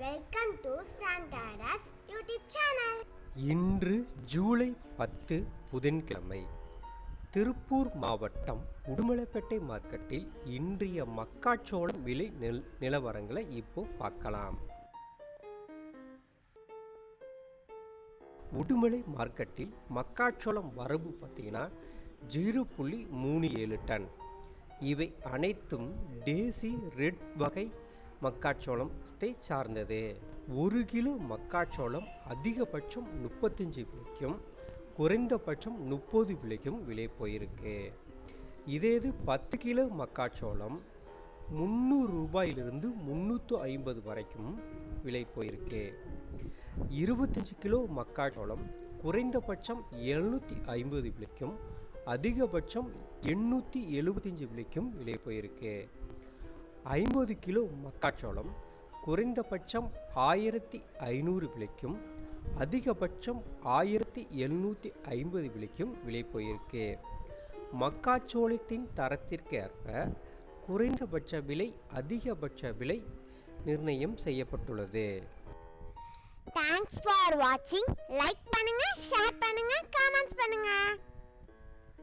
Welcome to Standards YouTube channel இன்று ஜூலை பத்து புதன்கிழமை. திருப்பூர் மாவட்டம் உடுமலைப்பேட்டை மார்க்கெட்டில் இன்றைய மக்காச்சோளம் விலை நில் நிலவரங்களை இப்போ பார்க்கலாம். உடுமலை மார்க்கெட்டில் மக்காச்சோளம் வரவு பார்த்தீங்கன்னா ஜீரோ புள்ளி மூணு ஏழு டன். இவை அனைத்தும் டேசி ரெட் வகை மக்காச்சோளத்தை சார்ந்தது. ஒரு கிலோ மக்காச்சோளம் அதிகபட்சம் முப்பத்தஞ்சு விலைக்கும் குறைந்தபட்சம் முப்பது விலைக்கும் விலை போயிருக்கு. இதே இது பத்து கிலோ மக்காச்சோளம் முந்நூறு ரூபாயிலிருந்து முந்நூற்று ஐம்பது வரைக்கும் விலை போயிருக்கு. இருபத்தஞ்சி கிலோ மக்காச்சோளம் குறைந்தபட்சம் எழுநூற்றி ஐம்பது விலைக்கும் அதிகபட்சம் எண்ணூற்றி எழுபத்தஞ்சி விலைக்கும் விலை போயிருக்கு. ஐம்பது கிலோ மக்காச்சோளம் குறைந்தபட்சம் ஆயிரத்தி ஐநூறு விலைக்கும் அதிகபட்சம் ஆயிரத்தி எழுநூற்றி ஐம்பது விலைக்கும் விலை போயிருக்கு. மக்காச்சோளத்தின் தரத்திற்கு ஏற்ப குறைந்தபட்ச விலை அதிகபட்ச விலை நிர்ணயம் செய்யப்பட்டுள்ளது. தேங்க்ஸ் ஃபார் வாட்சிங் லைக் பண்ணுங்க ஷேர் பண்ணுங்க.